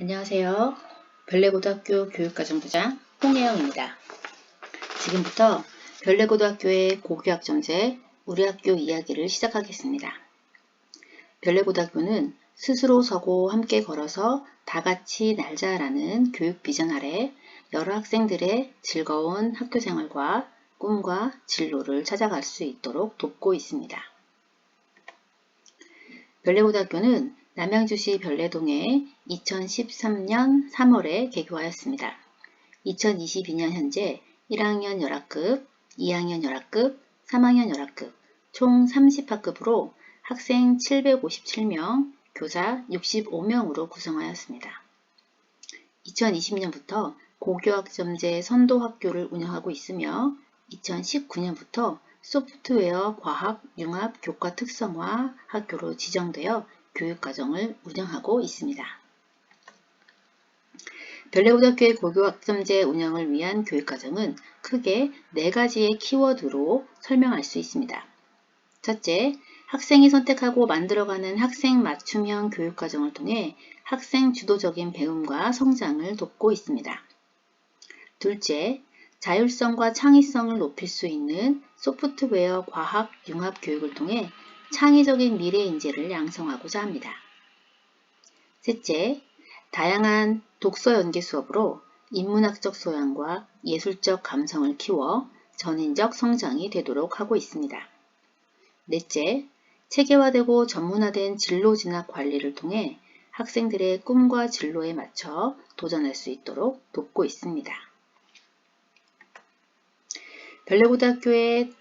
안녕하세요. 별내고등학교 교육과정부장 홍혜영입니다. 지금부터 별내고등학교의 고교학정제 우리 학교 이야기를 시작하겠습니다. 별내고등학교는 스스로 서고 함께 걸어서 다 같이 날자라는 교육 비전 아래 여러 학생들의 즐거운 학교 생활과 꿈과 진로를 찾아갈 수 있도록 돕고 있습니다. 별내고등학교는 남양주시 별내동에 2013년 3월에 개교하였습니다. 2022년 현재 1학년 열학급, 2학년 열학급, 3학년 열학급 총 30학급으로 학생 757명, 교사 65명으로 구성하였습니다. 2020년부터 고교학점제 선도학교를 운영하고 있으며 2019년부터 소프트웨어 과학 융합 교과 특성화 학교로 지정되어 교육과정을 운영하고 있습니다. 별내고등학교의 고교학점제 운영을 위한 교육과정은 크게 네 가지의 키워드로 설명할 수 있습니다. 첫째, 학생이 선택하고 만들어가는 학생 맞춤형 교육과정을 통해 학생 주도적인 배움과 성장을 돕고 있습니다. 둘째, 자율성과 창의성을 높일 수 있는 소프트웨어 과학 융합 교육을 통해 창의적인 미래 인재를 양성하고자 합니다. 셋째, 다양한 독서 연계 수업으로 인문학적 소양과 예술적 감성을 키워 전인적 성장이 되도록 하고 있습니다. 넷째, 체계화되고 전문화된 진로 진학 관리를 통해 학생들의 꿈과 진로에 맞춰 도전할 수 있도록 돕고 있습니다. 별내고등학교의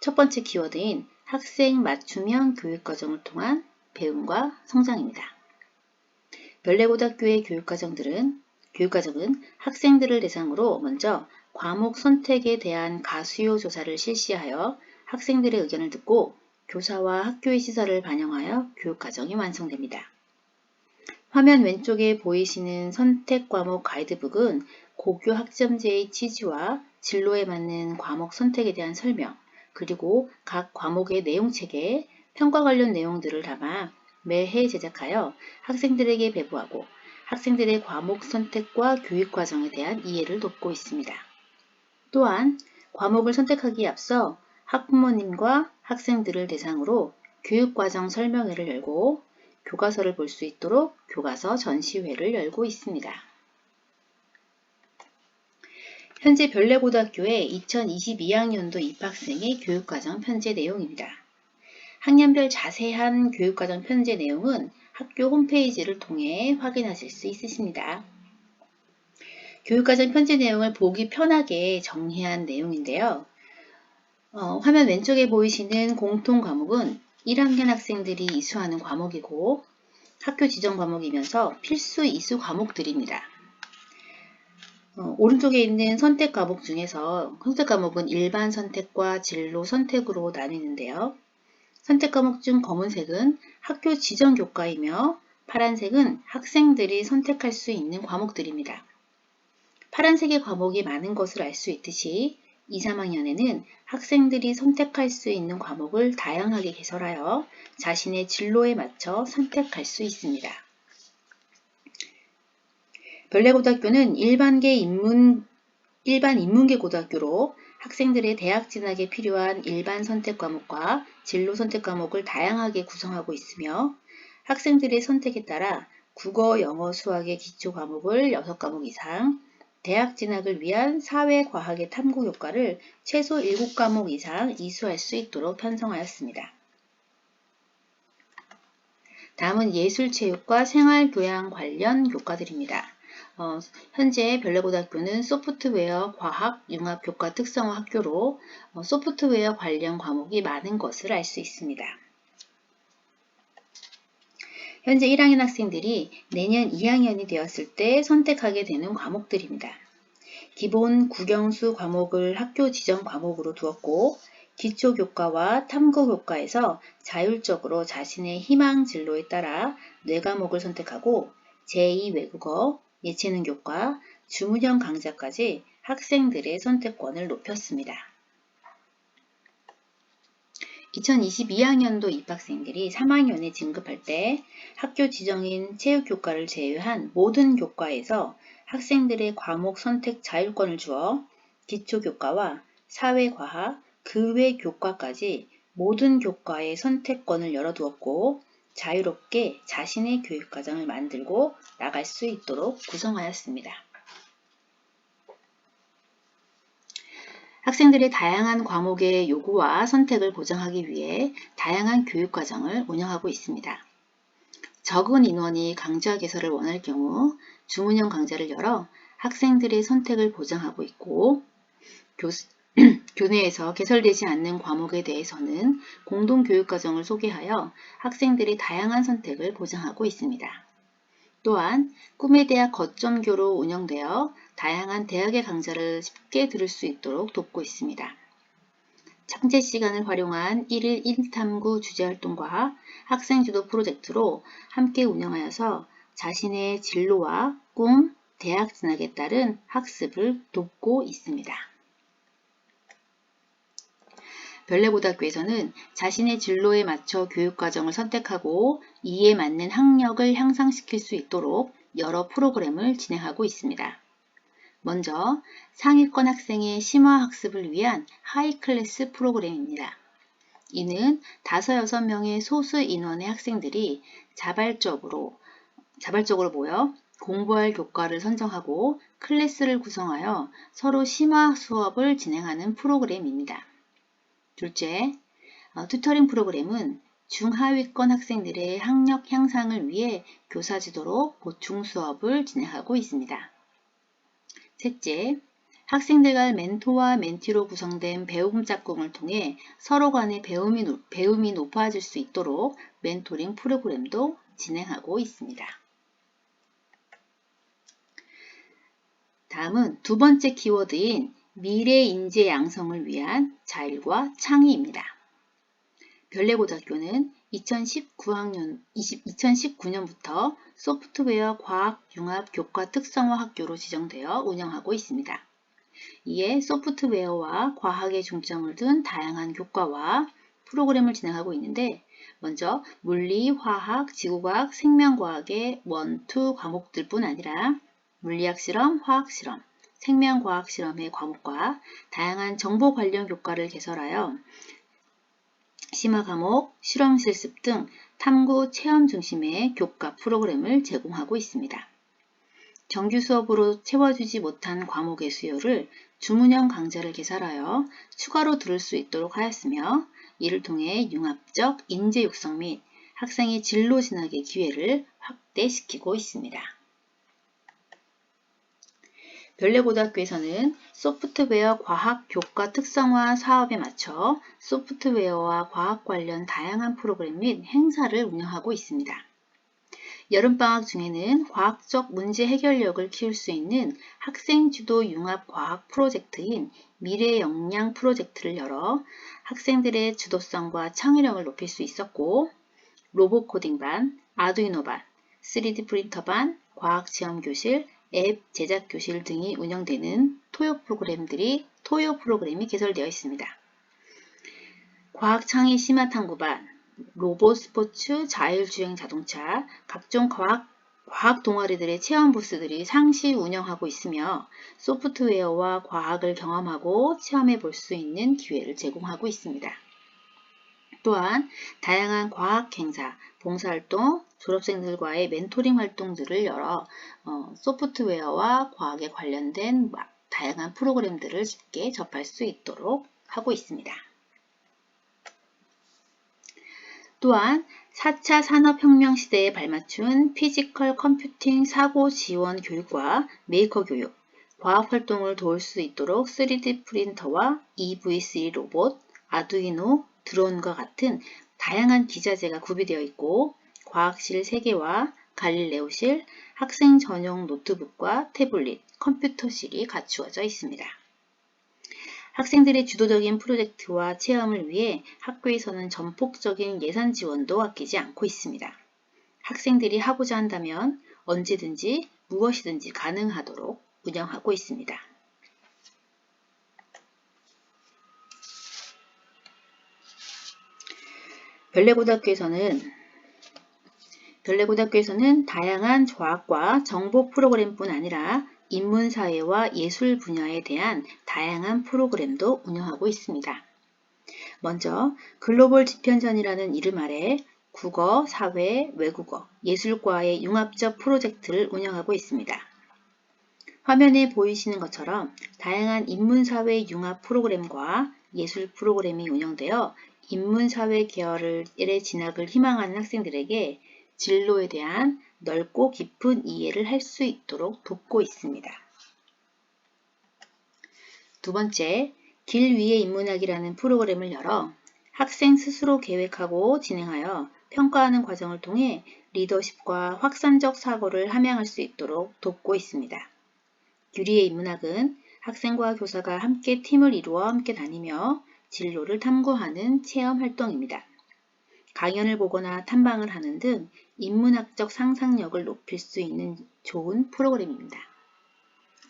첫 번째 키워드인 학생 맞춤형 교육과정을 통한 배움과 성장입니다. 별내고등학교의 교육과정들은 교육과정은 학생들을 대상으로 먼저 과목 선택에 대한 가수요 조사를 실시하여 학생들의 의견을 듣고 교사와 학교의 시설을 반영하여 교육과정이 완성됩니다. 화면 왼쪽에 보이시는 선택 과목 가이드북은 고교 학점제의 취지와 진로에 맞는 과목 선택에 대한 설명, 그리고 각 과목의 내용책에 평가 관련 내용들을 담아 매해 제작하여 학생들에게 배부하고 학생들의 과목 선택과 교육 과정에 대한 이해를 돕고 있습니다. 또한 과목을 선택하기에 앞서 학부모님과 학생들을 대상으로 교육과정 설명회를 열고 교과서를 볼 수 있도록 교과서 전시회를 열고 있습니다. 현재 별내고등학교의 2022학년도 입학생의 교육과정 편제 내용입니다. 학년별 자세한 교육과정 편제 내용은 학교 홈페이지를 통해 확인하실 수 있으십니다. 교육과정 편제 내용을 보기 편하게 정리한 내용인데요. 어, 화면 왼쪽에 보이시는 공통 과목은 1학년 학생들이 이수하는 과목이고 학교 지정 과목이면서 필수 이수 과목들입니다. 어, 오른쪽에 있는 선택 과목 중에서 선택 과목은 일반 선택과 진로 선택으로 나뉘는데요. 선택 과목 중 검은색은 학교 지정 교과이며 파란색은 학생들이 선택할 수 있는 과목들입니다. 파란색의 과목이 많은 것을 알 수 있듯이 2, 3학년에는 학생들이 선택할 수 있는 과목을 다양하게 개설하여 자신의 진로에 맞춰 선택할 수 있습니다. 별내고등학교는 일반계 인문, 일반 인문계 고등학교로 학생들의 대학 진학에 필요한 일반 선택 과목과 진로 선택 과목을 다양하게 구성하고 있으며 학생들의 선택에 따라 국어, 영어, 수학의 기초 과목을 6과목 이상, 대학 진학을 위한 사회과학의 탐구 효과를 최소 7과목 이상 이수할 수 있도록 편성하였습니다. 다음은 예술체육과 생활교양 관련 교과들입니다. 어, 현재 별내고등학교는 소프트웨어, 과학, 융합 교과 특성화 학교로 어, 소프트웨어 관련 과목이 많은 것을 알 수 있습니다. 현재 1학년 학생들이 내년 2학년이 되었을 때 선택하게 되는 과목들입니다. 기본 국영수 과목을 학교 지정 과목으로 두었고 기초교과와 탐구교과에서 자율적으로 자신의 희망 진로에 따라 뇌 과목을 선택하고 제2외국어, 예체능 교과, 주문형 강좌까지 학생들의 선택권을 높였습니다. 2022학년도 입학생들이 3학년에 진급할 때 학교 지정인 체육교과를 제외한 모든 교과에서 학생들의 과목 선택 자율권을 주어 기초교과와 사회과학, 그외 교과까지 모든 교과의 선택권을 열어두었고 자유롭게 자신의 교육과정을 만들고 나갈 수 있도록 구성하였습니다. 학생들의 다양한 과목의 요구와 선택을 보장하기 위해 다양한 교육과정을 운영하고 있습니다. 적은 인원이 강좌 개설을 원할 경우 주문형 강좌를 열어 학생들의 선택을 보장하고 있고 교수, 교내에서 개설되지 않는 과목에 대해서는 공동교육과정을 소개하여 학생들의 다양한 선택을 보장하고 있습니다. 또한 꿈의 대학 거점교로 운영되어 다양한 대학의 강좌를 쉽게 들을 수 있도록 돕고 있습니다. 창제 시간을 활용한 1일 1탐구 주제활동과 학생주도 프로젝트로 함께 운영하여서 자신의 진로와 꿈, 대학 진학에 따른 학습을 돕고 있습니다. 별내고등학교에서는 자신의 진로에 맞춰 교육과정을 선택하고 이에 맞는 학력을 향상시킬 수 있도록 여러 프로그램을 진행하고 있습니다. 먼저 상위권 학생의 심화 학습을 위한 하이클래스 프로그램입니다. 이는 5, 6명의 소수 인원의 학생들이 자발적으로, 자발적으로 모여 공부할 교과를 선정하고 클래스를 구성하여 서로 심화 수업을 진행하는 프로그램입니다. 둘째, 어, 튜터링 프로그램은 중하위권 학생들의 학력 향상을 위해 교사 지도로 보충 수업을 진행하고 있습니다. 셋째, 학생들 간 멘토와 멘티로 구성된 배움 짝꿍을 통해 서로 간의 배움이, 배움이 높아질 수 있도록 멘토링 프로그램도 진행하고 있습니다. 다음은 두 번째 키워드인 미래 인재 양성을 위한 자율과 창의입니다. 별내고등학교는 2019학년, 2019년부터 소프트웨어 과학 융합 교과 특성화 학교로 지정되어 운영하고 있습니다. 이에 소프트웨어와 과학에 중점을 둔 다양한 교과와 프로그램을 진행하고 있는데 먼저 물리, 화학, 지구과학, 생명과학의 원, 투 과목들뿐 아니라 물리학 실험, 화학 실험, 생명과학 실험의 과목과 다양한 정보 관련 교과를 개설하여 심화 과목, 실험 실습 등 탐구 체험 중심의 교과 프로그램을 제공하고 있습니다. 정규 수업으로 채워주지 못한 과목의 수요를 주문형 강좌를 개설하여 추가로 들을 수 있도록 하였으며 이를 통해 융합적 인재 육성 및 학생의 진로 진학의 기회를 확대시키고 있습니다. 별내고등학교에서는 소프트웨어 과학 교과 특성화 사업에 맞춰 소프트웨어와 과학 관련 다양한 프로그램 및 행사를 운영하고 있습니다. 여름방학 중에는 과학적 문제 해결력을 키울 수 있는 학생 주도 융합 과학 프로젝트인 미래 역량 프로젝트를 열어 학생들의 주도성과 창의력을 높일 수 있었고 로봇 코딩 반, 아두이노 반, 3D 프린터 반, 과학 체험 교실, 앱 제작 교실 등이 운영되는 토요 프로그램들이 토요 프로그램이 개설되어 있습니다. 과학 창의 심화 탐구반, 로봇 스포츠, 자율주행 자동차, 각종 과학, 과학 동아리들의 체험 부스들이 상시 운영하고 있으며 소프트웨어와 과학을 경험하고 체험해 볼 수 있는 기회를 제공하고 있습니다. 또한 다양한 과학 행사, 봉사활동, 졸업생들과의 멘토링 활동들을 열어 어, 소프트웨어와 과학에 관련된 다양한 프로그램들을 쉽게 접할 수 있도록 하고 있습니다. 또한 4차 산업혁명 시대에 발맞춘 피지컬 컴퓨팅 사고 지원 교육과 메이커 교육, 과학 활동을 도울 수 있도록 3D 프린터와 EV3 로봇, 아두이노, 드론과 같은 다양한 기자재가 구비되어 있고 과학실 3개와 갈릴레오실, 학생 전용 노트북과 태블릿, 컴퓨터실이 갖추어져 있습니다. 학생들의 주도적인 프로젝트와 체험을 위해 학교에서는 전폭적인 예산 지원도 아끼지 않고 있습니다. 학생들이 하고자 한다면 언제든지 무엇이든지 가능하도록 운영하고 있습니다. 별내고등학교에서는 별내고등학교에서는 다양한 과학과 정보 프로그램뿐 아니라 인문사회와 예술 분야에 대한 다양한 프로그램도 운영하고 있습니다. 먼저 글로벌 지편전이라는 이름 아래 국어, 사회, 외국어, 예술과의 융합적 프로젝트를 운영하고 있습니다. 화면에 보이시는 것처럼 다양한 인문사회 융합 프로그램과 예술 프로그램이 운영되어 인문사회 계열의 진학을 희망하는 학생들에게 진로에 대한 넓고 깊은 이해를 할 수 있도록 돕고 있습니다. 두 번째, 길 위의 인문학이라는 프로그램을 열어 학생 스스로 계획하고 진행하여 평가하는 과정을 통해 리더십과 확산적 사고를 함양할 수 있도록 돕고 있습니다. 규리의 인문학은 학생과 교사가 함께 팀을 이루어 함께 다니며 진로를 탐구하는 체험 활동입니다. 강연을 보거나 탐방을 하는 등 인문학적 상상력을 높일 수 있는 좋은 프로그램입니다.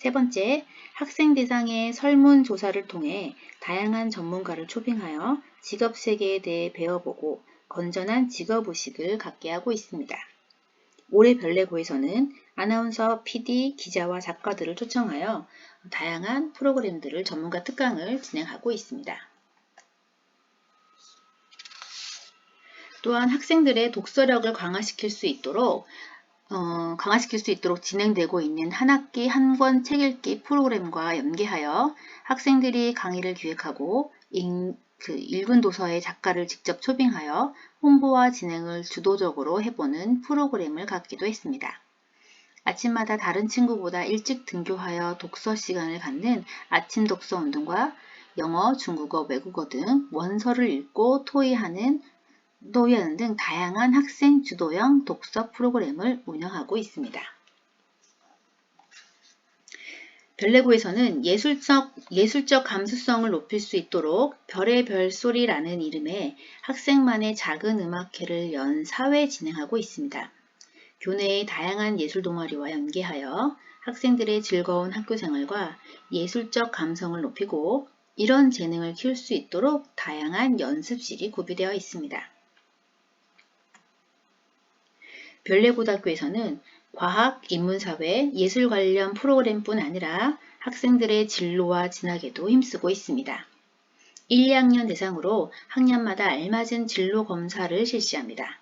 세 번째, 학생 대상의 설문조사를 통해 다양한 전문가를 초빙하여 직업 세계에 대해 배워보고 건전한 직업의식을 갖게 하고 있습니다. 올해 별내고에서는 아나운서, PD, 기자와 작가들을 초청하여 다양한 프로그램들을 전문가 특강을 진행하고 있습니다. 또한 학생들의 독서력을 강화시킬 수 있도록 어, 강화시킬 수 있도록 진행되고 있는 한 학기 한 권 책 읽기 프로그램과 연계하여 학생들이 강의를 기획하고 인, 그 읽은 도서의 작가를 직접 초빙하여 홍보와 진행을 주도적으로 해보는 프로그램을 갖기도 했습니다. 아침마다 다른 친구보다 일찍 등교하여 독서 시간을 갖는 아침 독서 운동과 영어, 중국어, 외국어 등 원서를 읽고 토의하는 토의하는 등 다양한 학생 주도형 독서 프로그램을 운영하고 있습니다. 별내고에서는 예술적, 예술적 감수성을 높일 수 있도록 별의 별소리라는 이름의 학생만의 작은 음악회를 연 사회 진행하고 있습니다. 교내의 다양한 예술 동아리와 연계하여 학생들의 즐거운 학교 생활과 예술적 감성을 높이고 이런 재능을 키울 수 있도록 다양한 연습실이 구비되어 있습니다. 별내고등학교에서는 과학, 인문사회, 예술 관련 프로그램뿐 아니라 학생들의 진로와 진학에도 힘쓰고 있습니다. 1, 2학년 대상으로 학년마다 알맞은 진로 검사를 실시합니다.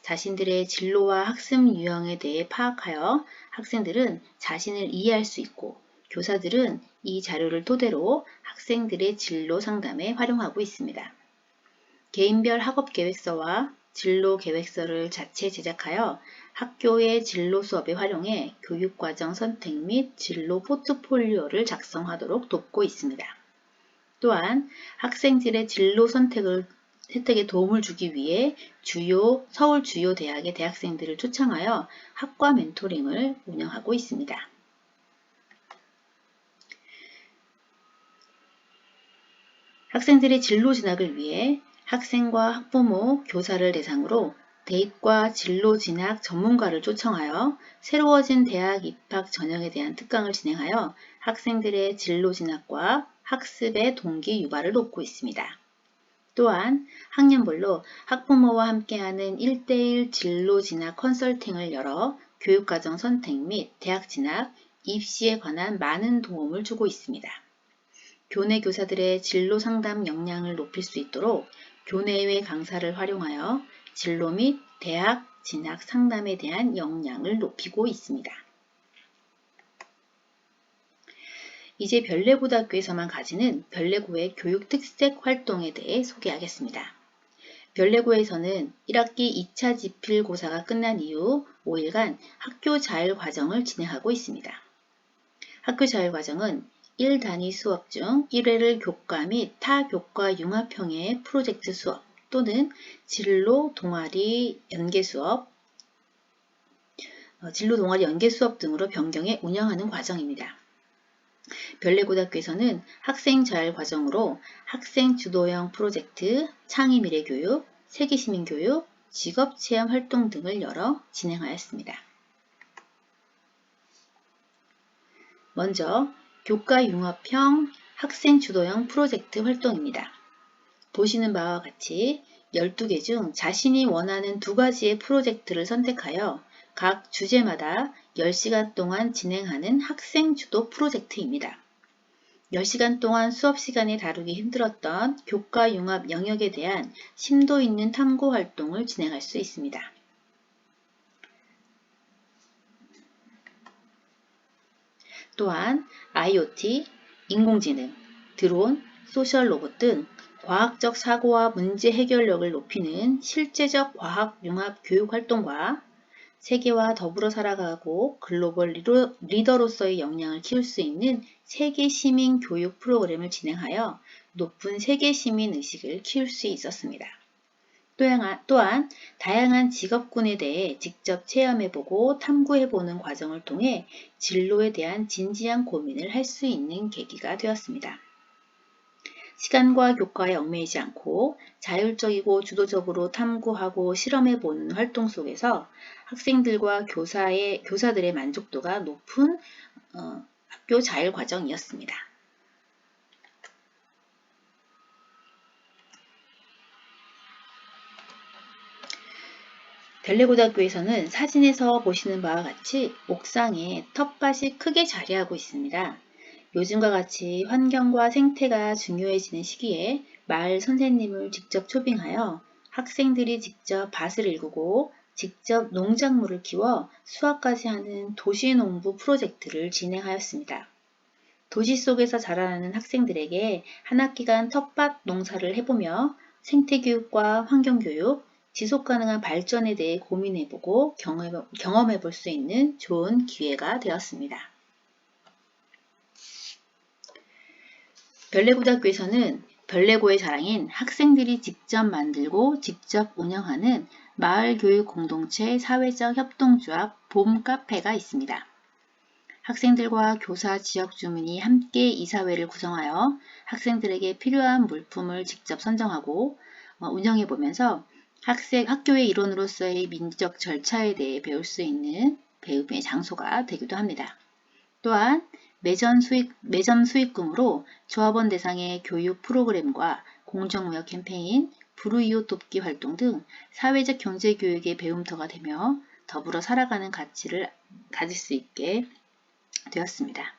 자신들의 진로와 학습 유형에 대해 파악하여 학생들은 자신을 이해할 수 있고 교사들은 이 자료를 토대로 학생들의 진로 상담에 활용하고 있습니다. 개인별 학업 계획서와 진로 계획서를 자체 제작하여 학교의 진로 수업에 활용해 교육과정 선택 및 진로 포트폴리오를 작성하도록 돕고 있습니다. 또한 학생들의 진로 선택을 혜택에 도움을 주기 위해 주요 서울 주요 대학의 대학생들을 초청하여 학과 멘토링을 운영하고 있습니다. 학생들의 진로 진학을 위해 학생과 학부모, 교사를 대상으로 대입과 진로 진학 전문가를 초청하여 새로워진 대학 입학 전형에 대한 특강을 진행하여 학생들의 진로 진학과 학습의 동기 유발을 돕고 있습니다. 또한 학년별로 학부모와 함께하는 1대1 진로 진학 컨설팅을 열어 교육과정 선택 및 대학 진학, 입시에 관한 많은 도움을 주고 있습니다. 교내 교사들의 진로 상담 역량을 높일 수 있도록 교내외 강사를 활용하여 진로 및 대학 진학 상담에 대한 역량을 높이고 있습니다. 이제 별내고등학교에서만 가지는 별내고의 교육 특색 활동에 대해 소개하겠습니다. 별내고에서는 1학기 2차 지필고사가 끝난 이후 5일간 학교 자율 과정을 진행하고 있습니다. 학교 자율 과정은 1단위 수업 중 1회를 교과 및 타교과 융합형의 프로젝트 수업 또는 진로 동아리 연계 수업, 어, 진로 동아리 연계 수업 등으로 변경해 운영하는 과정입니다. 별내고등학교에서는 학생 자율 과정으로 학생 주도형 프로젝트, 창의 미래 교육, 세계 시민 교육, 직업 체험 활동 등을 열어 진행하였습니다. 먼저 교과 융합형 학생 주도형 프로젝트 활동입니다. 보시는 바와 같이 12개 중 자신이 원하는 두 가지의 프로젝트를 선택하여 각 주제마다 10시간 동안 진행하는 학생 주도 프로젝트입니다. 10시간 동안 수업 시간에 다루기 힘들었던 교과 융합 영역에 대한 심도 있는 탐구 활동을 진행할 수 있습니다. 또한 IoT, 인공지능, 드론, 소셜 로봇 등 과학적 사고와 문제 해결력을 높이는 실제적 과학 융합 교육 활동과 세계와 더불어 살아가고 글로벌 리더로서의 역량을 키울 수 있는 세계 시민 교육 프로그램을 진행하여 높은 세계 시민 의식을 키울 수 있었습니다. 또한 다양한 직업군에 대해 직접 체험해보고 탐구해보는 과정을 통해 진로에 대한 진지한 고민을 할 수 있는 계기가 되었습니다. 시간과 교과에 얽매이지 않고 자율적이고 주도적으로 탐구하고 실험해보는 활동 속에서 학생들과 교사의, 교사들의 만족도가 높은 어, 학교 자율 과정이었습니다. 델레고등학교에서는 사진에서 보시는 바와 같이 옥상에 텃밭이 크게 자리하고 있습니다. 요즘과 같이 환경과 생태가 중요해지는 시기에 마을 선생님을 직접 초빙하여 학생들이 직접 밭을 일구고 직접 농작물을 키워 수확까지 하는 도시농부 프로젝트를 진행하였습니다. 도시 속에서 자라나는 학생들에게 한 학기간 텃밭 농사를 해보며 생태교육과 환경교육, 지속 가능한 발전에 대해 고민해보고 경험해 볼 수 있는 좋은 기회가 되었습니다. 별내고등학교에서는 별내고의 자랑인 학생들이 직접 만들고 직접 운영하는 마을교육 공동체 사회적 협동조합 봄 카페가 있습니다. 학생들과 교사 지역 주민이 함께 이사회를 구성하여 학생들에게 필요한 물품을 직접 선정하고 어, 운영해 보면서 학생, 학교의 일원으로서의 민족 절차에 대해 배울 수 있는 배움의 장소가 되기도 합니다. 또한 매점 수익, 매점 수익금으로 조합원 대상의 교육 프로그램과 공정무역 캠페인, 불우이웃 돕기 활동 등 사회적 경제 교육의 배움터가 되며 더불어 살아가는 가치를 가질 수 있게 되었습니다.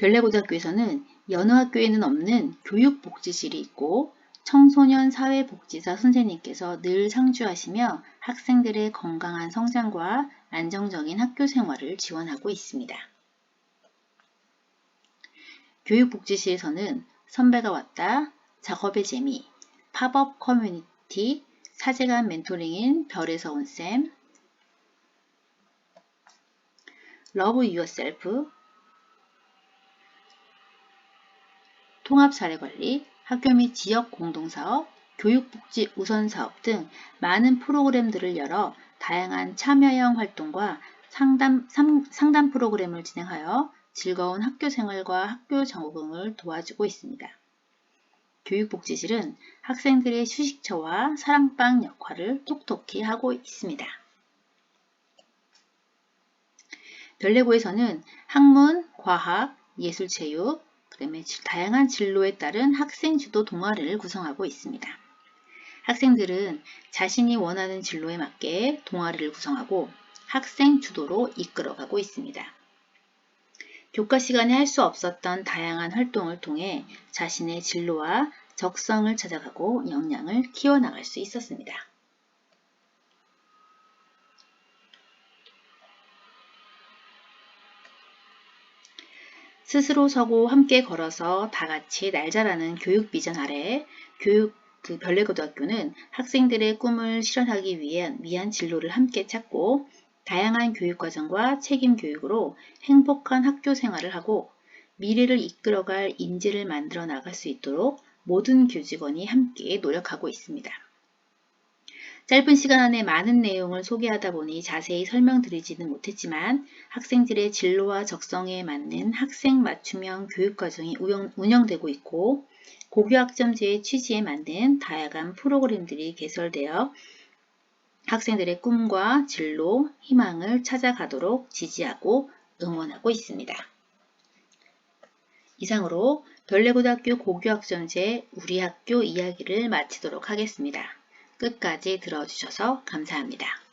별내고등학교에서는 여느 학교에는 없는 교육복지실이 있고 청소년 사회복지사 선생님께서 늘 상주하시며 학생들의 건강한 성장과 안정적인 학교 생활을 지원하고 있습니다. 교육복지실에서는 선배가 왔다, 작업의 재미, 팝업 커뮤니티, 사제간 멘토링인 별에서 온 쌤, 러브 유어셀프, 통합사례관리, 학교 및 지역 공동사업, 교육복지 우선사업 등 많은 프로그램들을 열어 다양한 참여형 활동과 상담, 상담 프로그램을 진행하여 즐거운 학교 생활과 학교 적응을 도와주고 있습니다. 교육복지실은 학생들의 휴식처와 사랑방 역할을 톡톡히 하고 있습니다. 별내고에서는 학문, 과학, 예술체육, 그다음에 다양한 진로에 따른 학생 주도 동아리를 구성하고 있습니다. 학생들은 자신이 원하는 진로에 맞게 동아리를 구성하고 학생 주도로 이끌어가고 있습니다. 교과 시간에 할 수 없었던 다양한 활동을 통해 자신의 진로와 적성을 찾아가고 역량을 키워나갈 수 있었습니다. 스스로 서고 함께 걸어서 다 같이 날 자라는 교육 비전 아래 교육 그 별내고등학교는 학생들의 꿈을 실현하기 위한 위한 진로를 함께 찾고 다양한 교육과정과 책임 교육으로 행복한 학교 생활을 하고 미래를 이끌어갈 인재를 만들어 나갈 수 있도록 모든 교직원이 함께 노력하고 있습니다. 짧은 시간 안에 많은 내용을 소개하다 보니 자세히 설명드리지는 못했지만 학생들의 진로와 적성에 맞는 학생 맞춤형 교육과정이 운영되고 있고 고교학점제의 취지에 맞는 다양한 프로그램들이 개설되어 학생들의 꿈과 진로, 희망을 찾아가도록 지지하고 응원하고 있습니다. 이상으로 별내고등학교 고교학점제 우리 학교 이야기를 마치도록 하겠습니다. 끝까지 들어주셔서 감사합니다.